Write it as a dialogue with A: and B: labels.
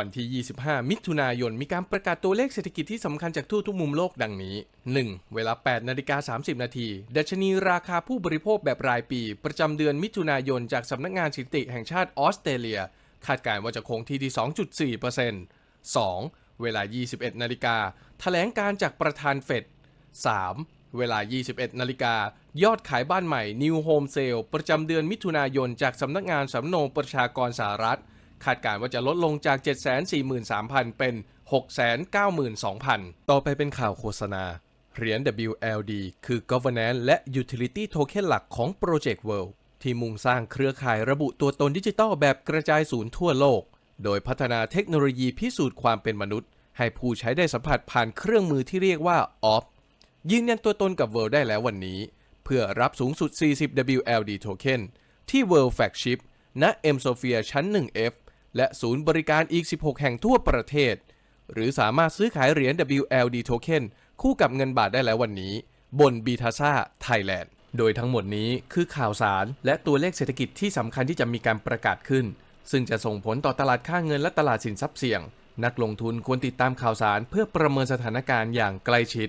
A: วันที่ 25 มิถุนายน มีการประกาศตัวเลขเศรษฐกิจที่สำคัญจากทั่วทุกมุมโลกดังนี้ 1. เวลา 8 นาฬิกา 30 นาที ดัชนีราคาผู้บริโภคแบบรายปี ประจำเดือนมิถุนายน จากสำนักงานสถิติแห่งชาติออสเตรเลีย คาดการณ์ว่าจะคงที่ที่ 2.4% 2. เวลา 21 นาฬิกา แถลงการจากประธานเฟด 3. เวลา 21 นาฬิกา ยอดขายบ้านใหม่ New Home Sale ประจำเดือนมิถุนายน จากสำนักงานสำนงประชากรสหรัฐ คาดการณ์ว่าจะลดลงจาก 743,000 เป็น 692,000 ต่อไปเป็นข่าวโฆษณา เหรียญ WLD คือ Governance และ Utility Token หลักของ Project World ที่มุ่งสร้างเครือข่ายระบุตัวตนดิจิทัลแบบกระจายศูนย์ทั่วโลก โดยพัฒนาเทคโนโลยีพิสูจน์ความเป็นมนุษย์ ให้ผู้ใช้ได้สัมผัสผ่านเครื่องมือที่เรียกว่า OP ยืนยันตัวตนกับ World ได้แล้ววันนี้ เพื่อรับสูงสุด 40 WLD Token ที่ World Flagship ณ M Sophia ชั้น 1F และศูนย์บริการอีก 16 แห่งทั่วประเทศ หรือสามารถซื้อขายเหรียญ WLD Token คู่กับเงินบาทได้แล้ววันนี้ บน b i t a s a Thailand โดยทั้งหมดนี้คือข่าวสาร และตัวเลขเศรษฐกิจที่สำคัญที่จะมีการประกาศขึ้น ซึ่งจะส่งผลต่อตลาดค่าเงินและตลาดสินทรัพย์เสี่ยง นักลงทุนควรติดตามข่าวสารเพื่อประเมินสถานการณ์อย่างใกล้ชิด